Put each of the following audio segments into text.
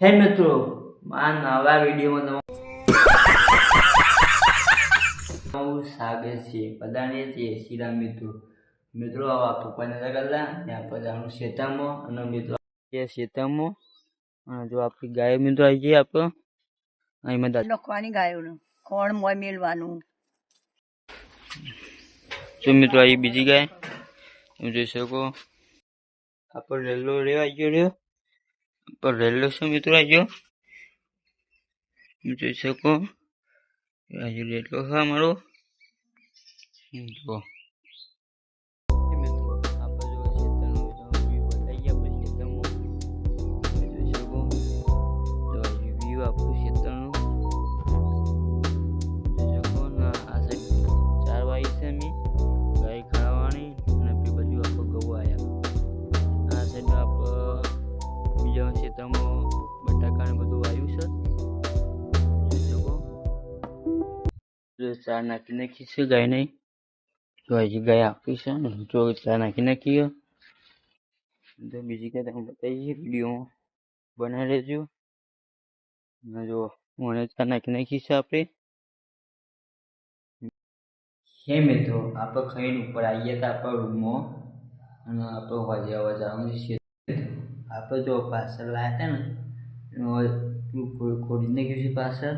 હે મિત્રો આ નવા વિડીયોમાં તમે સાગર છે. પધારીએ છે શ્રીરામ મિત્રો. મિત્રો આ પપ્પાને લગાડલા ત્યાં બધાનું શેતામાં. અને મિત્રો શેતામો શેતામાં. અને જો આપણી ગાય મિત્રો આવી જઈએ આપણો. અહીં મદદ લખવાની ગાયોનું કોણ મોય મેલવાનું? તો મિત્રો આવી બીજી ગાય. તમે જોઈ શકો. આપણો રેલો રેવા ગયો રહ્યો. આપણો રેલો શું મિત્રો તમે જોઈ શકો હજુ રેલો છે અમારો જુઓ જો ચા નાખી નાખી છે ગાય નહીં જો હજી ગાય આપી છે ને જો ચા નાખી નાખી તો બીજી ગાય તમે બતાવીએ વિડીયોમાં બનાવી લેજો અને જો મને ચા નાખી નાખી છે આપણે હે મિત્રો આપણે ખાઈને ઉપર આવીએ તો આપણા રૂમમાં અને આપણે વજા વજાનું છે આપણે જો પાછળ લાવ્યા હતા ને એમાં પેલું ખોડી નાખ્યું છે પાછળ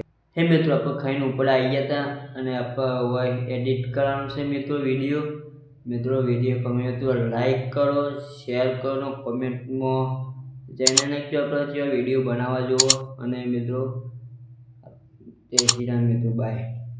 હે મિત્રો આપણે ખાઈને ઉપર આવી ગયા હતા અને આપણે એડિટ કરવાનું છે મિત્રો વીડિયો. મિત્રો, વીડિયો ગમે તો લાઈક કરો, શેર કરો, કોમેન્ટમાં ચેનલને જો આપણે જેવા વીડિયો બનાવવા જુઓ અને મિત્રો, જય શ્રી મિત્રો, બાય.